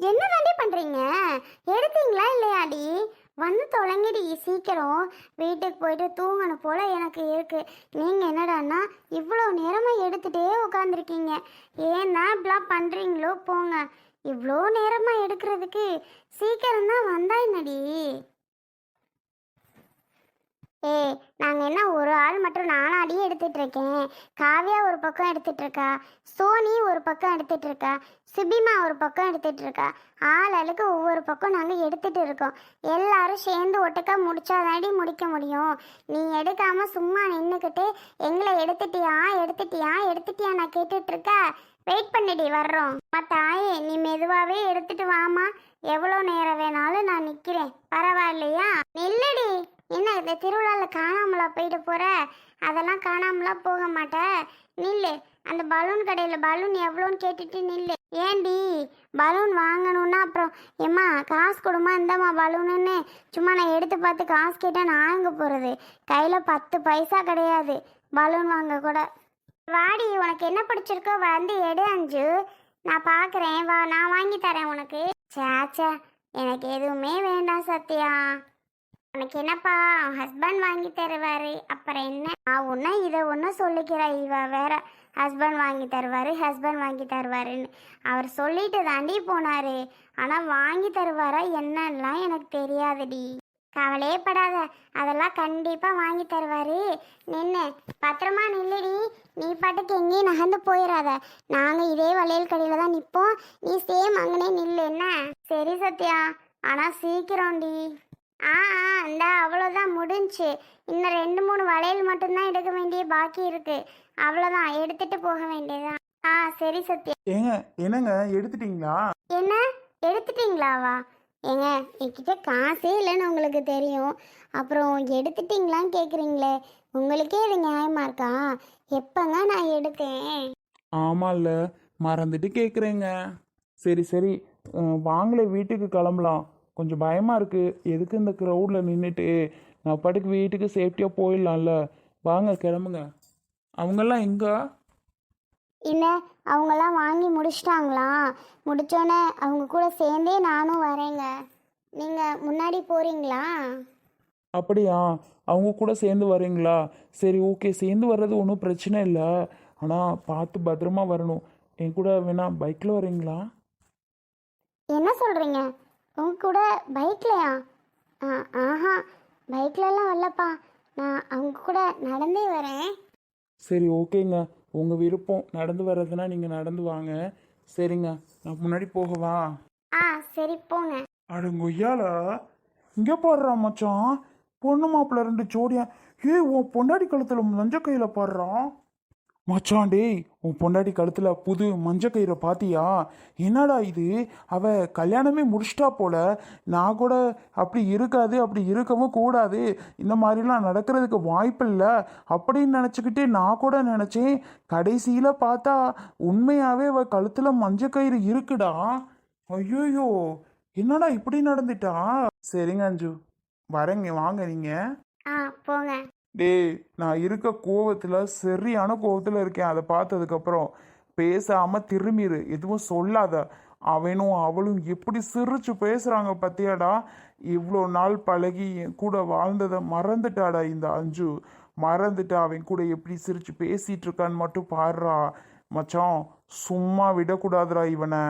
என்ன தாண்டி பண்றீங்க? எடுத்தீங்களா இல்லையாடி? வந்து தொலைங்கிடி சீக்கிரம். வீட்டுக்கு போயிட்டு தூங்கணும் போல் எனக்கு இருக்குது நீங்கள் என்னடான்னா இவ்வளோ நேரமாக எடுத்துகிட்டே உட்காந்துருக்கீங்க ஏன்னா இப்படிலாம் பண்ணுறீங்களோ போங்க. இவ்வளோ நேரமாக எடுக்கிறதுக்கு சீக்கிரம் தான் வந்தா என்னடி? நாங்கள் என்ன ஒரு ஆள் மட்டும் நானாடி எடுத்துட்டு இருக்கேன். காவ்யா ஒரு பக்கம் எடுத்துட்டு இருக்கா. சோனி ஒரு பக்கம் எடுத்துட்டு இருக்கா. சிபிமா ஒரு பக்கம் எடுத்துட்டு இருக்கா. ஆளாளுக்கு ஆளுக்கு ஒவ்வொரு பக்கம் நாங்கள் எடுத்துட்டு இருக்கோம். எல்லாரும் சேர்ந்து ஒட்டுக்கா முடிச்சாதாடி முடிக்க முடியும். நீ எடுக்காம சும்மா நின்றுக்கிட்டு எங்களை எடுத்துட்டியா எடுத்துட்டியா எடுத்துட்டியா நான் கேட்டுட்டு இருக்க? வெயிட் பண்ணிடி வர்றோம். தாயே நீ மெதுவாகவே எடுத்துட்டு வாமா எவ்வளோ நேரம் வேணாலும் நான் நிற்கிறேன் பரவாயில்லையா? நில்லடி. என்ன இந்த திருவிழாவில் காணாமலா போயிட்டு போகிற அதெல்லாம் காணாமலா போக மாட்டேன் நில்லு அந்த பலூன் கடையில் பலூன் எவ்வளோன்னு கேட்டுட்டு நில்லு. ஏண்டி பலூன் வாங்கணும்னா அப்புறம் ஏம்மா காசு கொடுமா இந்தம்மா பலூனுன்னு. சும்மா நான் எடுத்து பார்த்து காசு கேட்டால் நான் வாங்க போகிறது கையில் பத்து பைசா கிடையாது பலூன் வாங்க கூட. வாடி உனக்கு என்ன பிடிச்சிருக்கோ வந்து எடு அஞ்சு. நான் பார்க்குறேன் வா நான் வாங்கி தரேன் உனக்கு. சேச்சே எனக்கு எதுவுமே வேண்டாம் சத்யா. உனக்கு என்னப்பா? ஹஸ்பண்ட் வாங்கி தருவாரு. அப்புறம் என்ன? நான் இதை ஒன்றும் சொல்லிக்கிறா இவ வேற ஹஸ்பண்ட் வாங்கி தருவாரு ஹஸ்பண்ட் வாங்கி தருவாருன்னு. அவர் சொல்லிட்டு தாண்டி போனாரு. ஆனால் வாங்கி தருவாரா என்னலாம் எனக்கு தெரியாதுடி. கவலையே படாத. அதெல்லாம் கண்டிப்பாக வாங்கி தருவாரு. நின்று பத்திரமா நில்லுடி. நீ பாட்டுக்கு எங்கேயும் நகர்ந்து போயிடாத நாங்கள் இதே வளையல் கடையில் தான் நிற்போம் நீ சேம் அங்கனே நில்லு. என்ன? சரி சத்யா. ஆனால் சீக்கிரம்டி. ஆ ஆ இந்த அவ்வளோதான் முடிஞ்சுச்சு இன்னும் ரெண்டு மூணு வளையல் மட்டும்தான் எடுக்க வேண்டிய பாக்கி இருக்கு. அவ்வளோதான் எடுத்துட்டு போக வேண்டியதுதான் ஆ சரி சத்யா. ஏங்க என்னங்க எடுத்துட்டீங்களா? என்ன? எடுத்துட்டீங்களாவா? ஏங்க என்கிட்ட காசே இல்லைன்னு உங்களுக்கு தெரியும். அப்புறம் எடுத்துட்டீங்களான்னு கேட்குறீங்களே உங்களுக்கே இது நியாயமா இருக்கா? எப்பங்க நான் எடுத்தேன்? ஆமாம்ல மறந்துட்டு கேட்குறேங்க சரி சரி அஹ், வாங்களே வீட்டுக்கு கிளம்பலாம். கொஞ்சம் பயமாக இருக்குது எதுக்கு இந்த க்ரௌடில் நின்றுட்டு நான் பாட்டுக்கு வீட்டுக்கு சேஃப்டியாக போயிடலாம்ல. வாங்க கிளம்புங்க. அவங்கெல்லாம் எங்கே? இல்லை அவங்கெல்லாம் வாங்கி முடிச்சிட்டாங்களா? முடிச்சோன்னே அவங்க கூட சேர்ந்தே நானும் வரேங்க. நீங்கள் முன்னாடி போகிறீங்களா அப்படியா? அவங்க கூட சேர்ந்து வரீங்களா? சரி ஓகே சேர்ந்து வர்றது ஒன்றும் பிரச்சனை இல்லை. ஆனால் பார்த்து பத்திரமா வரணும். என் கூட வேணா பைக்கில் வரீங்களா? என்ன சொல்கிறீங்க உங்க கூட பைக்லையா? ஆ ஆஹா பைக்லலாம் வரலப்பா நான் அவங்க கூட நடந்தே வரேன். சரி ஓகேங்க. உங்கள் விருப்பம் நடந்து வர்றதுன்னா நீங்கள் நடந்து வாங்க. சரிங்க நான் முன்னாடி போகவா ஆ சரி போங்க. அடங்கொய்யால இங்கே பாடுறா மச்சான். பொண்ணு மாப்பிள்ள ரெண்டு ஜோடியா. ஏய் உன் பொண்டாடி கழுத்தில் மஞ்ச கயிறை பாடுறான் மச்சான் டேய் உன் பொண்டாட்டி கழுத்தில் புது மஞ்ச கயிறை பாத்தியா? என்னடா இது? அவ கல்யாணமே முடிச்சிட்டா போல. நான் கூட அப்படி இருக்காது அப்படி இருக்கவும் கூடாது. இந்த மாதிரிலாம் நடக்கிறதுக்கு வாய்ப்பில்லை அப்படின்னு நினச்சிக்கிட்டு நான் கூட நினச்சேன். கடைசியில் பார்த்தா உண்மையாகவே அவள் கழுத்தில் மஞ்ச கயிறு இருக்குடா. ஐயோயோ என்னடா இப்படி நடந்துட்டா? சரிங்க அஞ்சு. வரேங்க வாங்க நீங்கள் ஆ போங்க. டேய் நான் இருக்க கோவத்தில் சரியான கோவத்தில் இருக்கேன். அதை பார்த்ததுக்கப்புறம் பேசாமல் திரும்பிடு எதுவும் சொல்லாத. அவனும் அவளும் எப்படி சிரிச்சு பேசுகிறாங்க பத்தியாடா? இவ்வளோ நாள் பழகி என் கூட வாழ்ந்ததை மறந்துட்டாடா இந்த அஞ்சு. மறந்துட்டு அவன் கூட எப்படி சிரிச்சு பேசிகிட்டு இருக்கான்னு மட்டும் பாடுறா மச்சான் சும்மா விடக்கூடாதுடா இவனை.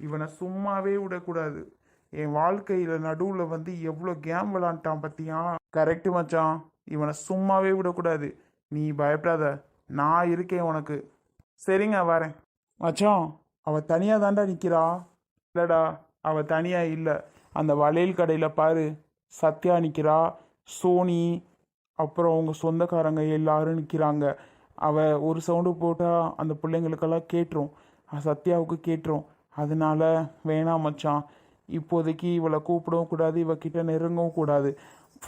இவனை சும்மாவே விடக்கூடாது. என் வாழ்க்கையில் நடுவில் வந்து எவ்வளோ கேம் விளாண்டான் பற்றியா கரெக்டு மச்சான். இவனை சும்மாவே விடக்கூடாது. நீ பயப்படாத. நான் இருக்கேன் உனக்கு. சரிங்க வரேன். மச்சான் அவ தனியாக தாண்டா நிற்கிறா இல்லடா அவ தனியாக இல்லை. அந்த வளையல் கடையில் பாரு. சத்யா நிற்கிறா சோனி அப்புறம் அவங்க சொந்தக்காரங்க எல்லாரும் நிற்கிறாங்க அவ ஒரு சவுண்டு போட்டால் அந்த பிள்ளைங்களுக்கெல்லாம் கேட்டுரும். சத்யாவுக்கு கேட்டுரும். அதனால வேணாம் மச்சான். இப்போதைக்கு இவளை கூப்பிடவும் கூடாது இவகிட்ட நெருங்கவும் கூடாது.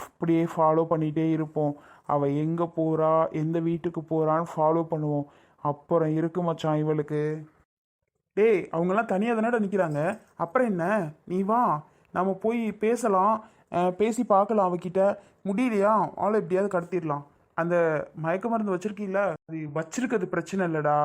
அப்படியே ஃபாலோ பண்ணிகிட்டே இருப்போம். அவள் எங்கே போகிறா எந்த வீட்டுக்கு போகிறான்னு ஃபாலோ பண்ணுவோம். அப்புறம் இருக்கு மச்சான் இவளுக்கு. டேய் அவங்கெல்லாம் தனியாக தானடா நிற்கிறாங்க அப்புறம் என்ன? நீ வா நம்ம போய் பேசலாம். பேசி பார்க்கலாம் அவகிட்ட. முடியலையா? ஆளை எப்படியாவது கடத்திடலாம். அந்த மயக்க மருந்து வச்சுருக்கீங்கள அது வச்சிருக்கிறது பிரச்சனை இல்லைடா.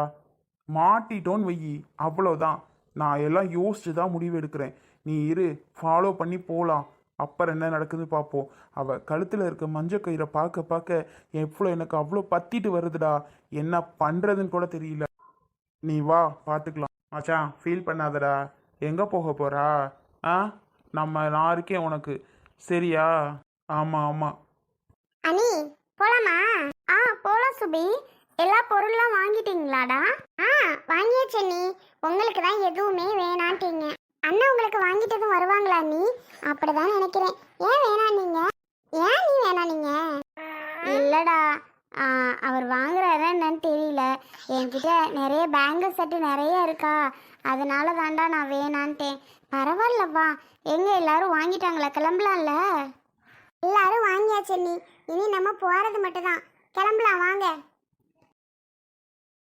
மாட்டிட்டோன்னு வையி. அவ்வளோதான் நான் எல்லாம் யோசிச்சு தான் முடிவு எடுக்கிறேன். நீ இரு ஃபாலோ பண்ணி போகலாம் அப்புறம் என்ன நடக்குது பார்ப்போம். அவள் கழுத்தில் இருக்க மஞ்சள் கயிறை பார்க்க பார்க்க எவ்வளோ எனக்கு அவ்வளோ பத்திட்டு வருதுடா. என்ன பண்ணுறதுன்னு கூட தெரியல. நீ வா பார்த்துக்கலாம். மச்சான் ஃபீல் பண்ணாதடா. எங்கே போக போகிறா ஆ? நம்ம நான் இருக்கேன் உனக்கு. சரியா? ஆமாம் ஆமாம் அனி போலாமா? ஆ போலாம் சுபி. எல்லா பொருள்லாம் வாங்கிட்டீங்களாடா? ஆ வாங்கியாச்சு அண்ணி. உங்களுக்கு தான் எதுவுமே வேணான்ட்டீங்க. அண்ணா உங்களுக்கு வாங்கிட்டதும் வருவாங்களா நீ? அப்படிதான் நினைக்கிறேன். ஏன் வேணாம் நீங்க? ஏன் நீ வேணாம் நீங்க? இல்லடா. அவர் வாங்குறாரா என்னன்னு தெரியல. என்கிட்ட நிறைய பேங்கிள் செட்டு நிறைய இருக்கா. அதனால தாண்டா நான் வேணான்ட்டேன். பரவாயில்லப்பா எங்க எல்லாரும் வாங்கிட்டாங்களா? கிளம்பலாம்ல? எல்லாரும் வாங்கியாச்சு நீ இனி நம்ம போறது மட்டும்தான். கிளம்பலாம் வாங்க.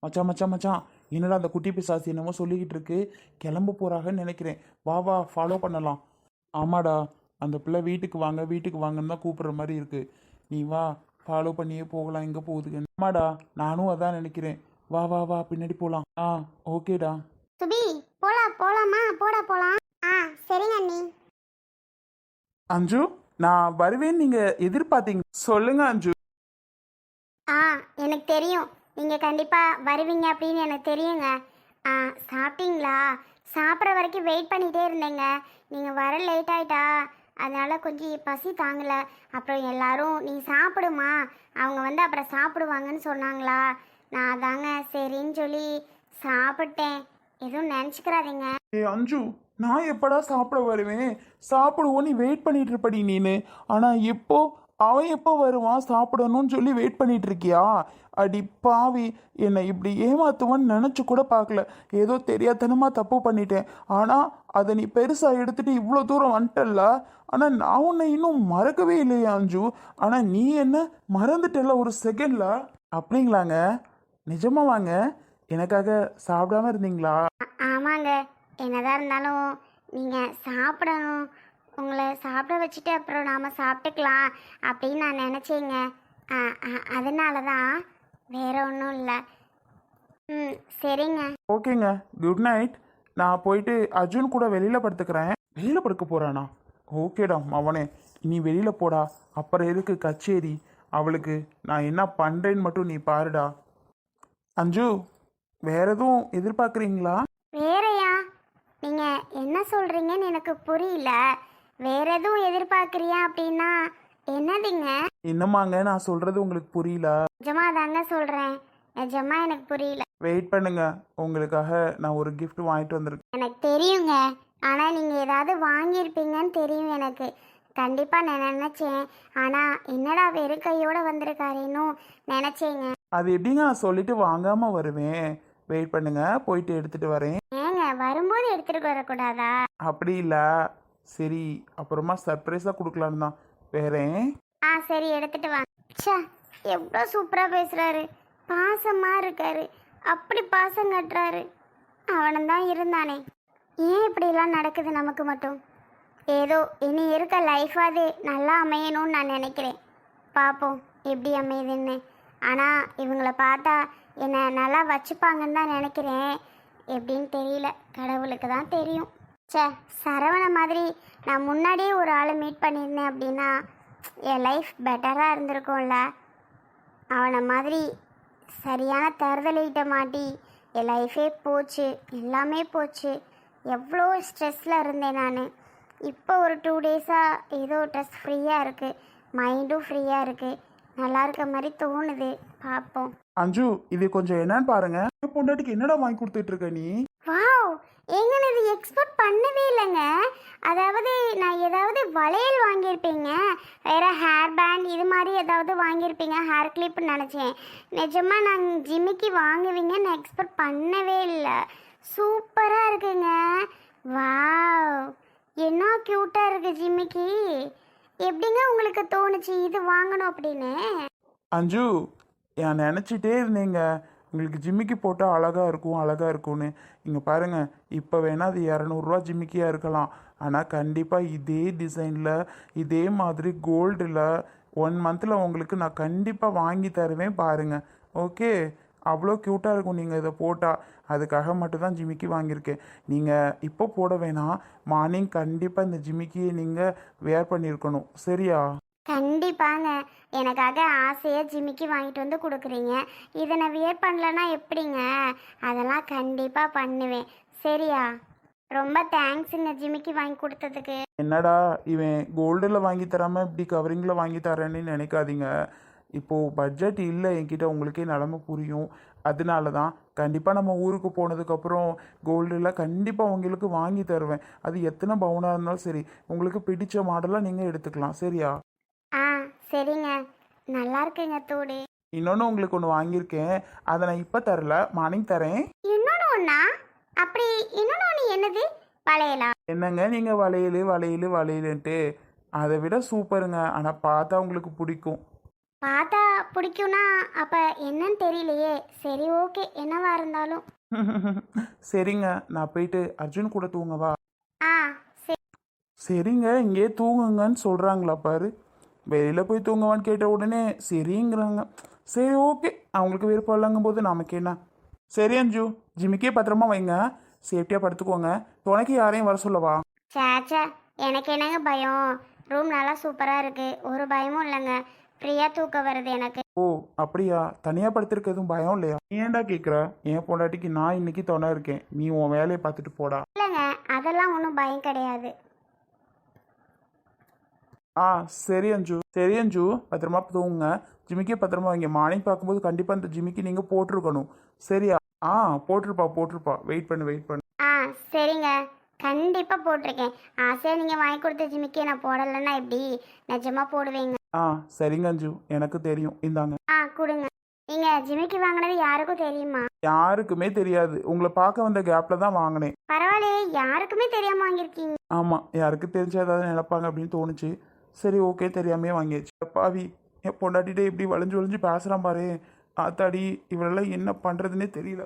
மச்சான் மச்சான் மச்சான். என்னடா அந்த குட்டி பிசாசி என்னமோ சொல்லிக்கிட்டு இருக்கு? கிளம்ப போறாங்கன்னு நினைக்கிறேன். வா வா ஃபாலோ பண்ணலாம். ஆமாடா. அந்த பிள்ளை வீட்டுக்கு வாங்க வீட்டுக்கு வாங்கன்னு தான் கூப்பிடுற மாதிரி இருக்கு. நீ வா ஃபாலோ பண்ணியே போகலாம். எங்கே போகுதுக்கு ஆமாடா. நானும் அதான் நினைக்கிறேன். வா வா வா பின்னாடி போகலாம் ஆ ஓகேடா. சுபி போலாம் போலாமா? போடா போலாம். ஆ சரிங்க அண்ணி. அஞ்சு நான் வருவேன்னு நீங்க எதிர்பார்த்தீங்க. சொல்லுங்க அஞ்சு. ஆ எனக்கு தெரியும். நீங்கள் கண்டிப்பாக வருவீங்க அப்படின்னு எனக்கு தெரியுங்க. ஆ சாப்பிட்டீங்களா? சாப்பிட்ற வரைக்கும் வெயிட் பண்ணிகிட்டே இருந்தேங்க. நீங்கள் வர லேட் ஆகிட்டா அதனால் கொஞ்சம் பசி தாங்கலை. அப்புறம் எல்லாரும் நீ சாப்பிடுமா? அவங்க வந்து அப்புறம் சாப்பிடுவாங்கன்னு சொன்னாங்களா? நான் தாங்க சரின்னு சொல்லி சாப்பிட்டேன். எதுவும் நினச்சிக்கிறாதீங்க. ஏ அஞ்சு நான் எப்படா சாப்பிட வருவேன்? சாப்பிடுவோம் நீ வெயிட் பண்ணிட்டு இருப்படி நீனு. ஆனால் எப்போ அவன் எப்போ வருவான்? சாப்பிடணும்னு சொல்லி வெயிட் பண்ணிட்டு இருக்கியா அடி பாவி என்னை இப்படி ஏமாத்துவான்னு நினச்சி கூட பார்க்கல. ஏதோ தெரியாதனமாக தப்பு பண்ணிட்டேன். ஆனால் அதை நீ பெருசாக எடுத்துகிட்டு இவ்வளோ தூரம் வந்துட்டல்ல? ஆனால் நான் உன்னை இன்னும் மறக்கவே இல்லையா அஞ்சு. ஆனால் நீ என்ன மறந்துட்டல்ல ஒரு செகண்டில் அப்படிங்களாங்க. நிஜமா வாங்க. எனக்காக சாப்பிடாம இருந்தீங்களா? ஆமாங்க. என்னதான் இருந்தாலும் நீங்கள் சாப்பிடணும். உங்களை சாப்பிட வச்சுட்டு அப்புறம் நாம் சாப்பிட்டுக்கலாம் அப்படின்னு நான் நினச்சேங்க. அதனால தான் வேற ஒன்றும் இல்லை. ம் சரிங்க. ஓகேங்க. குட் நைட் நான் போயிட்டு அர்ஜுன் கூட வெளியில படுத்துக்கிறேன். வெளியில படுக்க போறானா? ஓகேடா மவனே. நீ வெளியில போடா. அப்புறம் எதுக்கு கச்சேரி? அவளுக்கு நான் என்ன பண்றேன்னு மட்டும் நீ பாருடா. அஞ்சு வேற எதுவும் எதிர்பார்க்குறீங்களா? வேறயா? நீங்கள் என்ன சொல்கிறீங்கன்னு எனக்கு புரியல. வேற எதுவும் எதிர்பார்க்குறியா அப்படின்னா என்னதுங்க? என்னமாங்க நான் சொல்றது உங்களுக்கு புரியல. நிஜமா தாங்க சொல்கிறேன் நிஜமா எனக்கு புரியல. வெயிட் பண்ணுங்க. உங்களுக்காக நான் ஒரு gift வாங்கிட்டு வந்திருக்கேன். எனக்கு தெரியுங்க. ஆனால் நீங்கள் ஏதாவது வாங்கியிருப்பீங்கன்னு தெரியும் எனக்கு. கண்டிப்பாக நான் நினச்சேன். ஆனால் என்னடா வெறும் கையோடு வந்திருக்காரேனும் நினச்சேங்க. அது எப்படிங்க நான் சொல்லிட்டு வாங்காம வருவேன்? வெயிட் பண்ணுங்க. போயிட்டு எடுத்துட்டு வரேன். ஏங்க வரும்போது எடுத்துகிட்டு வரக்கூடாதா? அப்படி இல்லை. சரி அப்புறமா சர்ப்ரைஸாக கொடுக்கலான்னு தான். வேறேன் ஆ சரி எடுத்துட்டு வாங்க ச்சே எவ்வளோ சூப்பராக பேசுகிறாரு பாசமாக இருக்காரு. அப்படி பாசம் கட்டுறாரு. அவனும் தான் இருந்தானே. ஏன் இப்படிலாம் நடக்குது நமக்கு மட்டும்? ஏதோ இனி இருக்க லைஃபாவது நல்லா அமையணும்னு நான் நினைக்கிறேன். பார்ப்போம் எப்படி அமையுதுன்னு. ஆனால் இவங்கள பார்த்தா என்னை நல்லா வச்சுப்பாங்கன்னு தான் நினைக்கிறேன். எப்படின்னு தெரியல. கடவுளுக்கு தான் தெரியும். ச்சே சரவண மாதிரி நான் முன்னாடியே ஒரு ஆளை மீட் பண்ணியிருந்தேன் அப்படின்னா என் லைஃப் பெட்டராக இருந்திருக்கும்ல. அவனை மாதிரி சரியான தருதலிட்ட மாட்டி என் லைஃபே போச்சு எல்லாமே போச்சு. எவ்வளோ ஸ்ட்ரெஸ்ஸில் இருந்தேன் நான். இப்போ ஒரு டூ டேஸாக ஏதோ ஸ்ட்ரெஸ் ஃப்ரீயாக இருக்குது மைண்டும் ஃப்ரீயாக இருக்குது நல்லா இருக்க மாதிரி தோணுது. பார்ப்போம். அஞ்சு இது கொஞ்சம் என்னன்னு பாருங்க. பொண்டாட்டிக்கு என்னடா வாங்கி கொடுத்துட்டு இருக்க நீ? வாவ் எங்களை இது எக்ஸ்பெக்ட் பண்ணவே இல்லைங்க. அதாவது நான் ஏதாவது வளையல் வாங்கியிருப்பீங்க வேறு ஹேர் பேண்ட் இது மாதிரி ஏதாவது வாங்கியிருப்பீங்க ஹேர் கிளிப்னு நினச்சேன். நிஜமாக நாங்கள் ஜிம்மிக்கு வாங்குவீங்க நான் எக்ஸ்பெக்ட் பண்ணவே இல்லை. சூப்பராக இருக்குங்க. வாவ் என்ன க்யூட்டாக இருக்குது ஜிம்மிக்கு எப்படிங்க உங்களுக்கு தோணுச்சு இது வாங்கணும் அப்படின்னு? அஞ்சு நான் நினச்சிட்டே இருந்தேங்க. உங்களுக்கு ஜிம்மிக்கு போட்டால் அழகாக இருக்கும் அழகாக இருக்கும்னு. இங்கே பாருங்கள் இப்போ வேணால் அது இரநூறுவா ஜிம்மிக்கியாக இருக்கலாம். ஆனால் கண்டிப்பாக இதே டிசைனில் இதே மாதிரி கோல்டில் ஒன் மந்தில் உங்களுக்கு நான் கண்டிப்பாக வாங்கி தருவேன் பாருங்கள் ஓகே அவ்வளோ க்யூட்டாக இருக்கும் நீங்கள் இதை போட்டால் அதுக்காக மட்டும்தான் ஜிமிக்கி வாங்கியிருக்கேன். நீங்கள் இப்போ போட வேணாம். மார்னிங் கண்டிப்பாக இந்த ஜிமிக்கியை நீங்கள் வேர் பண்ணியிருக்கணும். சரியா? கண்டிப்பாங்க. எனக்காக ஆசையாக ஜிமிக்கி வாங்கிட்டு வந்து கொடுக்குறீங்க. இதை நான் வியர் பண்ணலன்னா எப்படிங்க? அதெல்லாம் கண்டிப்பாக பண்ணுவேன். சரியா? ரொம்ப தேங்க்ஸுங்க ஜிமிக்கி வாங்கி கொடுத்ததுக்கு. என்னடா இவன் கோல்டில் வாங்கி தராமல் இப்படி கவரிங்கில் வாங்கி தரேன்னு நினைக்காதீங்க. இப்போது பட்ஜெட் இல்லை என்கிட்ட உங்களுக்கே நிலமை புரியும். அதனால தான் கண்டிப்பாக நம்ம ஊருக்கு போனதுக்கப்புறம் கோல்டில் கண்டிப்பாக உங்களுக்கு வாங்கி தருவேன். அது எத்தனை பவுனாக இருந்தாலும் சரி உங்களுக்கு பிடிச்ச மாடலாக நீங்கள் எடுத்துக்கலாம். சரியா? ஆ சரிங்க. நல்லா இருக்குங்க தோடு இன்னொன்று உங்களுக்கு ஒன்று வாங்கியிருக்கேன். அதை நான் இப்போ தரல. மார்னிங் தரேன். இன்னொன்று ஒன்றா அப்படி இன்னொன்று ஒன்று என்னது? வளையலா? என்னங்க நீங்கள் வளையல் வளையல் வளையலுன்ட்டு. அதை விட சூப்பருங்க. ஆனால் பார்த்தா உங்களுக்கு பிடிக்கும். பார்த்தா பிடிக்கும்னா அப்போ என்னன்னு தெரியலையே. சரி ஓகே. என்னவா இருந்தாலும். சரிங்க. நான் போயிட்டு அர்ஜுன் கூட தூங்கவா? ஆ சரி. சரிங்க. இங்கே தூங்குங்கன்னு சொல்கிறாங்களா பாரு. வெளியில் போய் தூங்குவான்னு கேட்ட உடனே சரிங்கிறாங்க. சரி ஓகே அவங்களுக்கு விருப்பம் இல்லைங்கும் போது நமக்கு என்ன? சரி அஞ்சு ஜிமிக்கே பத்திரமா வைங்க. சேஃப்டியாக படுத்துக்கோங்க. துணைக்கு யாரையும் வர சொல்லவா? சேச்சே எனக்கு என்னங்க பயம்? ரூம் நல்லா சூப்பராக இருக்குது ஒரு பயமும் இல்லைங்க. ஃப்ரீயாக தூக்கம் வருது எனக்கு. ஓ அப்படியா? தனியாக படுத்திருக்க எதுவும் பயம் இல்லையா? நீ ஏன்டா கேட்குற என் பொண்டாட்டிக்கு நான் இன்னைக்கு துணை இருக்கேன். நீ உன் வேலையை பார்த்துட்டு போடா. இல்லைங்க அதெல்லாம் ஒன்றும் பயம் கிடையாது. ஆ சரி அஞ்சு. சரி அஞ்சு. பத்திரமா தூங்குங்க. ஜிமிக்கி பத்திரமா வைங்க. மார்னிங் பார்க்கும்போது கண்டிப்பாக இந்த ஜிமிக்கி நீங்கள் போட்டிருக்கணும். சரியா? ஆ போட்டிருப்பா போட்டிருப்பா. வெயிட் பண்ணு வெயிட் பண்ணு. ஆ சரிங்க. கண்டிப்பாக போட்டிருக்கேன். ஆசையாக நீங்கள் வாங்கி கொடுத்த ஜிமிக்கே நான் போடலைன்னா எப்படி? நிஜமாக போடுவீங்க. ஆ சரிங்க அஞ்சு. எனக்கு தெரியும். இந்தாங்க. ஆ கொடுங்க. நீங்கள் ஜிமிக்கி வாங்கினது யாருக்கும் தெரியுமா? யாருக்குமே தெரியாது. உங்களை பார்க்க வந்த கேப்பில் தான் வாங்கினேன். பரவாயில்லையே. யாருக்குமே தெரியாமல் வாங்கியிருக்கீங்க. ஆமாம் யாருக்கு தெரிஞ்சா ஏதாவது நினைப்பாங்க அப்படின்னு தோணுச்சு. சரி ஓகே தெரியாமே வாங்கியாச்சு. பாவி என் பொண்டாட்டிகிட்டே இப்படி வளைஞ்சு வளைஞ்சு பேசுகிறான் பாரு. ஆத்தாடி இவளெல்லாம் என்ன பண்ணுறதுனே தெரியல.